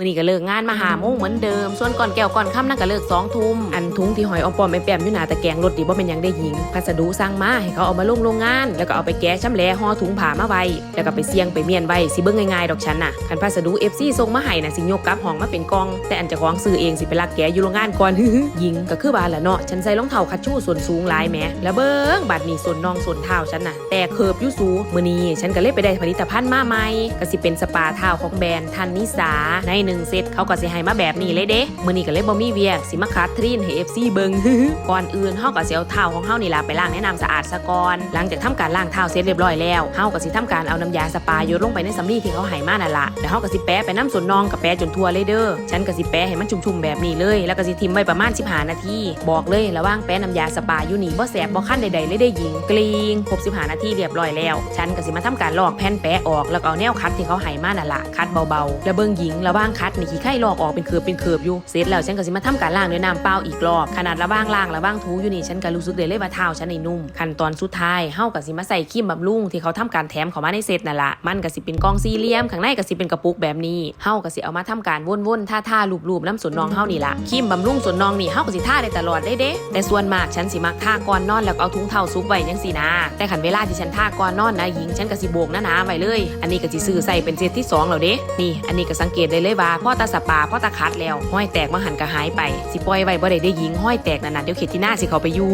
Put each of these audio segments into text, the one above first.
มื้อนี้ก็เลิกงานมาหาโมงเหมือนเดิม ส่วนก่อนแก้วก่อนค่ำนั่นก็เลิกสองทุ่ม อันทุงที่หอยเอาปอมไปแปมอยู่หนาตะแกงรถดิบ่เป็นยังได้หญิง พัสดุสั่งมาให้เขาเอามาลงโรงงาน แล้วก็เอาไปแก้ช้ำแหลห่อถุงผ้ามาไว้ แล้วก็ไปเสี่ยงไปเมียนไว้สิเบิ่งง่ายๆดอกฉันน่ะคันพัสดุ FC ส่งมาให้น่ะสิยกกลับห้องมาเป็นกอง แต่อันจะของซื้อเองสิไปลักแกะอยู่โรงงานก่อนหญิงก็คือว่าแหละเนาะฉันใส่รองเท้าคัชชู่ส่วนสูงหลายแหมแล้วเบิ่งบัดนี้ส่วนน่องส่วนเท้าฉันน่ะแต่เคิบอยู่สูมื้อนี้ฉันก็เลยไปได้ผลิตภัณฑ์มาใหม่ก็สิเป็นสปาเท้าของแบรนด์ทันนิสาในหนึ่งเซตเขาก็สิให้มาแบบนี้เลยเด้มื้อนี้ก็เลยบ่มีเวียกสิมาคัดทรีนให้ FC เบิงก่อนอื่นเฮาก็สิเอาเท้าของเฮานี่ล่ะไปล้างแนะน้ำสะอาดซะก่อนหลังจากทำการล้างเท้าเสร็จเรียบร้อยแล้วเฮาก็สิทำการเอาน้ำยาสปาโยนลงไปในสำลีที่เขาให้มานั่นล่ะแล้วเฮาก็สิแปะไปน้ำส่วนนองกับแปะจนทั่วเลยเด้อฉันก็สิแปะให้มันชุ่มๆแบบนี้เลย แล้วก็สิทิ้งไว้ประมาณ15นาทีบอกเลยระหว่างแปะน้ำยาสปาอยู่นี่บ่แสบบ่คันใดๆเลยได้หญิงกรีงครบ15นาทีเรียบร้อยแล้ว ฉันก็สิมาทำการลอกแผ่นแปะออกแล้วก็เอาแนวคัดที่เขาให้มานั่นล่ะคัดเบาๆแล้วเบิ่งหญิงระหว่างคัดนี่ขี้ไข่ลอกออกเป็นเคือบเป็นเคือบอยู่เสร็จแล้วฉันก็สิมาทำการล้างด้วยน้ำเปล่าอีกรอบขนาดระหว่างล้างระหว่างถูอยู่นี่ฉันก็รู้สึกได้เลยว่าเท้าฉันในนุ่มขั้นตอนสุดท้ายเฮาก็สิมาใส่ครีมบำรุงที่เขาทำการแถมเขามาในเซตนั่นละมันก็สิเป็นกล่องสี่เหลี่ยมข้างในก็สิเป็นกระปุกแบบนี้เฮาก็สิเอามาทำการวนๆท่าๆลูบๆน้ำส่วนนองเฮานี่ละครีมบำรุงส่วนนองนี่เฮาก็สิท่าได้ตลอดได้เด้แต่ส่วนมากฉันสิมักท่าก่อนนอนแล้วเอาถุงเท้าซุปไว้จังซี่นะแต่ขันเวลาที่ฉันท่าก่อนนอนนะหญิงฉันก็สิโบกหน้าๆไว้เลย อันนี้ก็สิซื้อใส่เป็นเซตที่สองแล้วเด้นี่ อันนี้ก็สังเกตได้เลยว่าพ่อตาสปาพ่อตาคัดแล้ว ห้อยแตกมาหันก็หายไป สิปล่อยไว้บ่ได้ได้ยิงห้อยแตกนั่นน่ะเดี๋ยวเข็ดที่หน้าสิเขาไปอยู่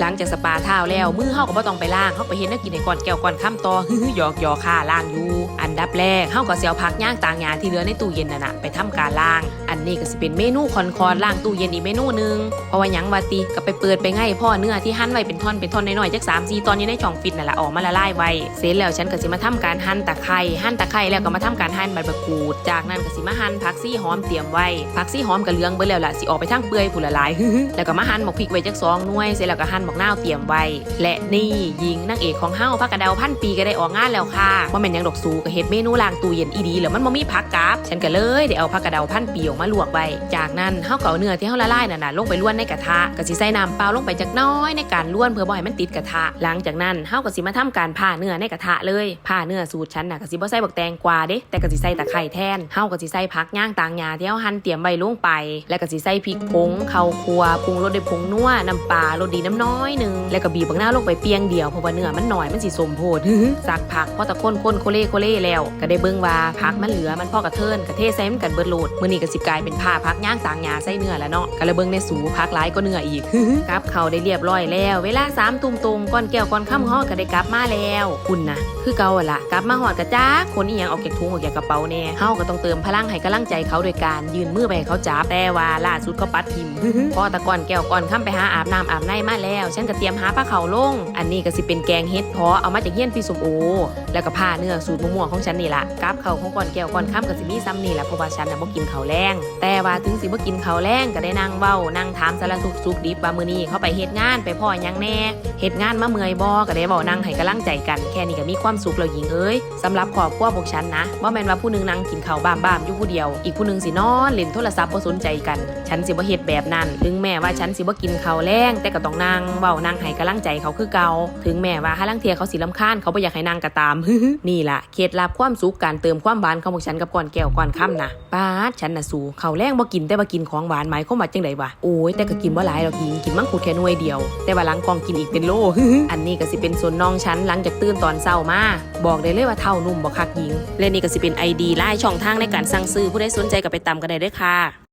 หลังจากสปาเท้าแล้วมือเฮาก็บ่ต้องไปล้างเฮาไปเห็นนักกินในก่อนแก้วก่อนค่ำต่อหยอกหยอกค่าล้างอยู่ อันดับแรกเฮาก็สิเอาผักย่างต่างยาที่เหลือในตู้เย็นน่ะนะไปทำการล้าง นี้ก็สิเป็นเมนูคอนคอนล้างตู้เย็นอีกเมนูหนึงเพราะว่าหยังวาติก็ไปเปิดไปง่ายพ่อเนื้อที่หั่นไว้เป็นท่อนเป็นท่อนน้อยๆจัก3 4ตอนอยู่ในช่องฟิตนั่นแหละออกมาละลายไว้เสร็จแล้วฉันก็สิมาทำการหั่นตะไคร้หั่นตะไคร้แล้วก็มาทำการหั่นใบมะกรูด จากนั้นก็สิมาหั่นผักซี่หอมเตรียมไว้ผักซี่หอมกับเหลืองเบิดแล้วล่ะสิออกไปทางเปื่อยผู้ละลายแล้วก็มาหั่นหมกพริกไว้จักสองหน่วยเสร็จแล้วก็หั่นหมกหน้าวเตรียมไว้และนี่หญิงนางเอกของเฮาพักกระเดาพันปีก็ได้ออกงานแล้วค่ะว่าแม่นหยังดอกสูก็เฮ็ดเมนูล้างตู้เย็นอีดีแล้วมันบ่มีผักกาบฉันก็เลยได้เอาผักกระเดาพันปีออกมาลวกไว้ จากนั้นเฮาก็เอาเนื้อที่เฮาละลายนั่นน่ะลงไปล้วนในกระทะก็สิใส่น้ำเปล่าลงไปจักน้อยในการล้วนเพื่อบ่ให้มันติดกระทะ หลังจากนั้นเฮาก็สิมาทำการผ่าเนื้อในกระทะเลยผ่าเนื้อสูตรฉันน่ะก็สิบ่ใส่บักแตงกวาเด้แต่ก็สิใส่ตะไคร้แทนเฮาก็สิใส่ผักย่างต่างหญ้าที่เฮาหั่นเตรียมไว้ลงไป แล้วก็สิใส่พริกผงข้าวคั่วปรุงรสด้วยผงนัวน้ำปลารสดีน้ำน้อยหนึงแล้วก็บีบบักหน้าลงไปเปียงเดียวเพราะว่าเนื้อมันหน่อยมันสิสมโพดสักผักพอตะคนคนโคเล่โคเล่แล้ว ก็ได้เบิ่งว่าผักมันเหลือมันพอกระเทินกระเทใส่มันกันเบิดโหลดมื้อนี้ก็สิกลายเป็นผ้าพักย่างต่างหญ้าใส่เนื้อแล้วเนาะก็เลยเบิ่งในสูพักหลายก็เนื้ออีกกลับเขาได้เรียบร้อยแล้ว เวลาสามตุ่มตรงก้อนแก้วก้อนข้ามห่อก็ได้กลับมาแล้วคุณนะคือเก่าล่ะกลับมาหอดกระจ้าคนอีหยังออกจากถุงออกจากกระเป๋าแน่เฮาก็ต้องเติมพลังให้กำลังใจเขาโดยการยืนมือไปเขาจับแต่ว่าล่าสุดก็ปัดทิมพอตะก้อนแก้วก้อนข้ามไปหาอาบน้ำอาบในมาแล้วฉันก็เตรียมหาผ้าเขาวลง อันนี้ก็สิเป็นแกงเฮ็ดเพาะเอามาจากเฮียนพี่สมโอแล้วก็ผ้าเนื้อสูตรมะม่วงของฉันนี่ละกับเขาของก้อนแก้วก้อนข้ามก็สิมีซ้ำนี่แหละเพราะว่าฉันน่ะบ่กินข้าแรงแต่ว่าถึงสิบ่กินเขาแรงก็ได้นั่งเว้านั่งถามสารทุกสุขดิบว่ามือนี้เขาไปเฮ็ดงานไปพ่อหยังแน่เฮ็ดงานมาเมื่อยบ่ก็ได้เว้านั่งให้กำลังใจกัน แค่นี้ก็มีความสุขแล้วหญิงเอ้ยสำหรับครอบครัวพวกฉันนะบ่าแม่นว่าผู้นึงนั่งกินข้าวบ้ามๆอยู่ผู้เดียว อีกผู้นึงสินอนเล่นโทรศัพท์บ่สนใจกัน ฉันสิบ่เฮ็ดแบบนั้นถึงแม้ว่าฉันสิบ่กินข้าวแรงแต่ก็ต้องนั่งเว้านั่งให้กำลังใจเขาคือเก่าถึงแม้ว่าหาลังเทียเขาสิรำคาญเขาบ่อยากให้นั่งก็ตาม นี่ล่ะเคล็ดลับความสุขการเติมความหวานของพวกฉันกับก่อนแก้วก่อนค่ำนะป้าฉันน่ะสูข้าวแรงบ่กินแต่ว่ากินของหวานหมายความว่าจังไดวะโอ้ยแต่ก็กินบ่หลายดอกหญิงกินมังคุดแค่หน่วยเดียว แต่ว่าหลังกองกินอีกเป็นโล อันนี้ก็สิเป็นส่วนน้องชั้นหลังจากตื่นตอนเช้ามาบอกได้เลยว่าเท่านุ่มบ่คักหญิงและนี่ก็สิเป็นไอดีไล่ช่องทางในการสั่งซื้อผู้ใดสนใจก็ไปตามกันได้เด้อค่ะ